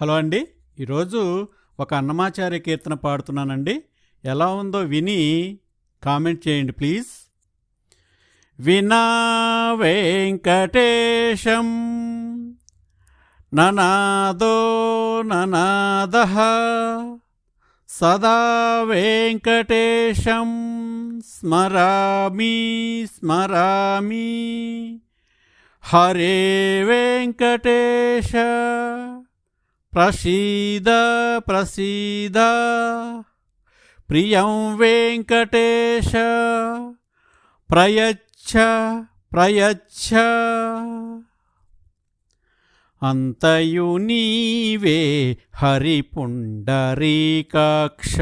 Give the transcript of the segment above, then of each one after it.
Hello అండి. ఈరోజు ఒక అన్నమాచార్య కీర్తన పాడుతున్నానండి. ఎలా ఉందో విని కామెంట్ చేయండి ప్లీజ్. వినా వెంకటేశం ననాదో ననాద సదా వెంకటేశం స్మరామి స్మరామి హరే వెంకటేశ ప్రసీద ప్రసీద. ప్రియం వెంకటేశ ప్రయచ్చ ప్రయచ్చ. అంతయు నీవే హరిపుండరీకాక్ష.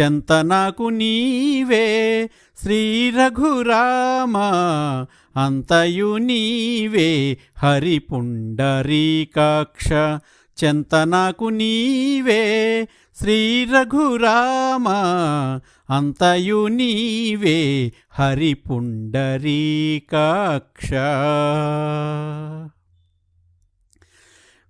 చెంత నాకు నీవే శ్రీ రఘురామ అంతయు నీవే హరిపుండరీకాక్ష. చెంత నాకు నీవే శ్రీ రఘురామ అంతయు నీవే హరిపుండరీకాక్ష.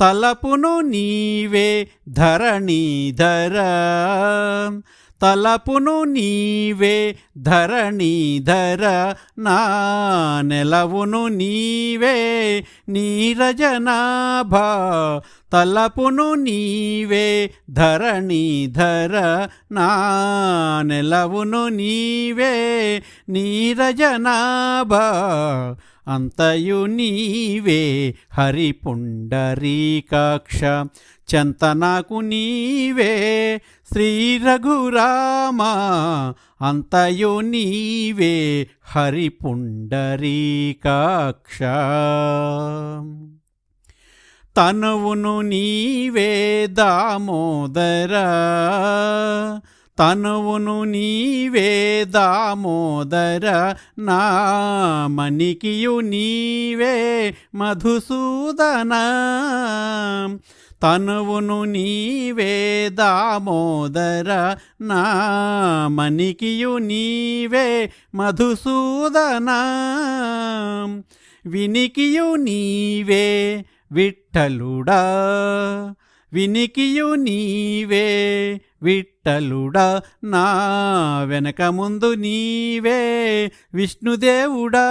తలపును నీవే ధరణీధర. తలపును నీవే ధరణీధర. నా నెలవును నీవే నీరజనాభ. తలపును నీవే ధరణీధర. నా నెలవును నీవే నీరజనాభ. అంతయు నీవే హరిపుండరీకాక్ష. చంతనకు నీవే శ్రీ రఘురామ అంతయు నీవే హరిపుండరీకాక్ష. తనువును నీవే దామోదరా. తనువును నీవే దామోదర నా మణికియు నీవే మధుసూదన. తనువును నీవే దామోదర నా మణికియు నీవే మధుసూదన. వినికియు నీవే విఠలుడా. వినికియు నీవే విట్టలుడా నా వెనక ముందు నీవే విష్ణుదేవుడా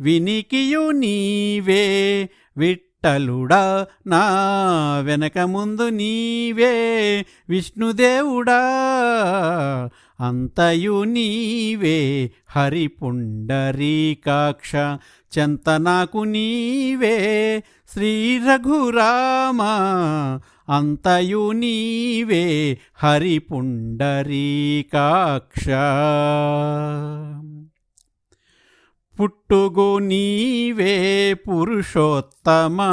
వినికియు నీవే విట్టలుడా నా వెనక ముందు నీవే విష్ణుదేవుడా అంతయు నీవే హరిపుండరీకాక్ష చెంతనాకు నీవే శ్రీ రఘురామ అంతయు నీవే హరిపుండరీకాక్ష. పుట్టుగు నీవే పురుషోత్తమా.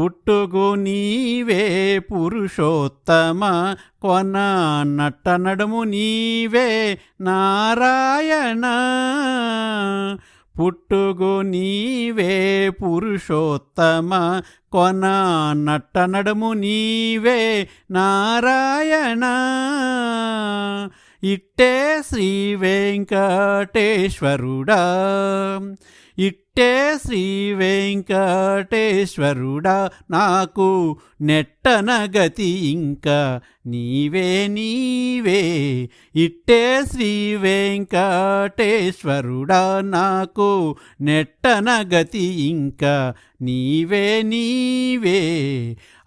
పుట్టుగు నీవే పురుషోత్తమ. కొన నట్ట నడుము నీవే నారాయణ. పుట్టుగు నీవే పురుషోత్తమ కొన నట్ట నడుము నీవే నారాయణ. ఇట్టే శ్రీ వెంకటేశ్వరుడా ఇట్టే శ్రీ వెంకటేశ్వరుడా నాకు నెట్టన గతి ఇంకా నీవే నీవే. ఇట్టే శ్రీ వెంకటేశ్వరుడా నాకు నెట్టన గతి ఇంకా నీవే నీవే.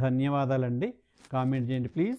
ధన్యవాదాలండి. కామెంట్ చేయండి ప్లీజ్.